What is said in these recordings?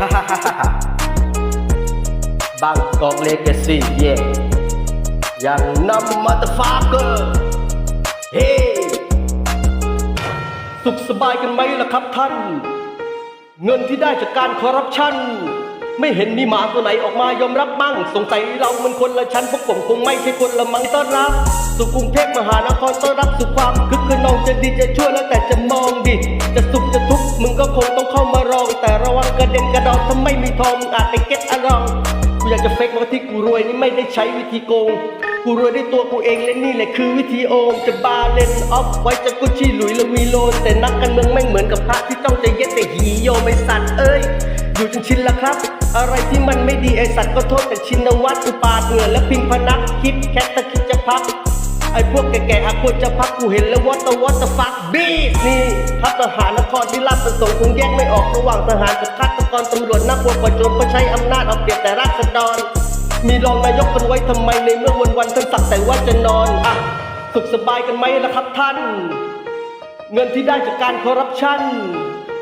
ฮ่าฮ่าฮ่าฮ่าบางกอกเลกาซี่เย่ยังนำมาตฟาเกอร์เฮ้สุขสบายกันไหมล่ะครับท่าน เงินที่ได้จากการคอร์รัปชัน ไม่เห็นมีหมาตัวไหนออกมายอมรับบ้าง สงสัยเรามันคนละชั้นพวกผมคงไม่ใช่คนละมังต้อนรับสู่กรุงเทพมหานครต้อนรับสู่ความคึกขนองจะดีจะช่วยแล้วแต่จะมองดิ จะสุขจะทุกข์มึงก็คงต้อง แต่ระวังกระเด็นกระดอนถ้าไม่มีทองอาจไปเก็ตอารองกูอยากจะเฟกว่าที่กูรวยนี่ไม่ได้ใช้วิธีโกง กูรวยด้วยตัวกูเองและนี่แหละคือวิธีโอมจะบาเลนออฟไว้จะกุชชี่หลุยละวีโลน แต่นักการเมืองแม่เหมือนกับพระที่จ้องจะเย็ดแต่หีโยไมไอสัตว์เอ้ย อยู่จนชินละครับ อะไรที่มันไม่ดีไอสัตว์ก็โทษแต่ชินวัตรอุปาเหงื่อและพิงพนักคิดแค่ตะคิดจะพัก ไอ้พวกแก่ๆอาควรจะพักกูเห็นแล้ววอตตวอตฟักบีนี่ทัพทหารนครที่รับประสงค์คงแยกไม่ออกระหว่างทหารกับฆาตกรตำรวจนักกว่าโจรเพราะใช้อำนาจเอาเปรียบแต่ราษฎร มีรองนายกกันไว้ทำไมในเมื่อวันวันๆท่านสักแต่ว่าจะนอนอะสุขสบายกันไหมล่ะครับท่าน เงินที่ได้จากการคอร์รัปชัน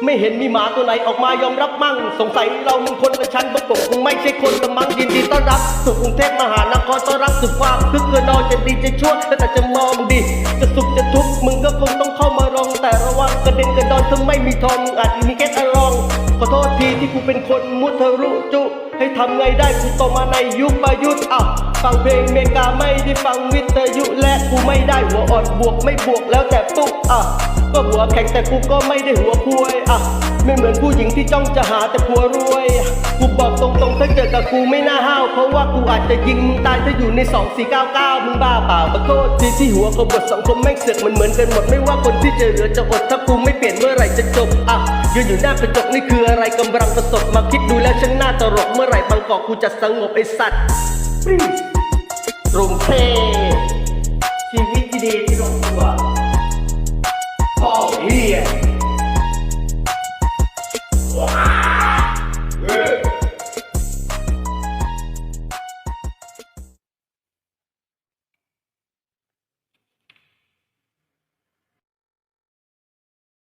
ไม่เห็นมีหมาตัวไหนออกมายอมรับมั่ง สงสัยเรามันคนละชั้นพวกผมคงไม่ใช่คนละมั้งยินดีต้อนรับสู่กรุงเทพมหานครต้อนรับสู่ความคึกคืนนอนจะดีจะชั่วแต่จะมองดิจะสุขจะทุกข์มึงก็คงต้องเข้ามารองแต่ระวังกระเด็นกระดอนถ้าไม่มีทองมึงอาจมีแค่อารอง ขอโทษทีที่กูเป็นคนมุทะรุจุให้ทำไงได้กูโตมาในยุคประยุทธ์อะฟังเพลงเมกาไม่ได้ฟังวิทยุและกูไม่ได้หัวอ่อนบวกไม่บวกแล้วแต่ปุ๊บอะ หัวแข็งแต่กูก็ไม่ได้หัวคุยอะไม่เหมือนผู้หญิงที่จ้องจะหาแต่ผัวรวย กูบอกตรงๆถ้าเจอกับกูไม่น่าห้าวเพราะว่ากูอาจจะยิงมึงตายถ้าอยู่ใน 2499 มึงบ้าเปล่าขอโทษทีที่หัวขบสังคมแม่งเสือกมันเหมือนกันหมดไม่ว่าคนที่จะเหลือจะอดถ้ากูไม่เปลี่ยนเมื่อไหร่จะจบอะยืนอยู่หน้ากระจกนี่คืออะไรกำลังประสบมาคิดดูแล้วช่างน่าตลกเมื่อไหร่บางกอกกูจะสงบไอสัตว์ปรี๊ดกรุงเทพ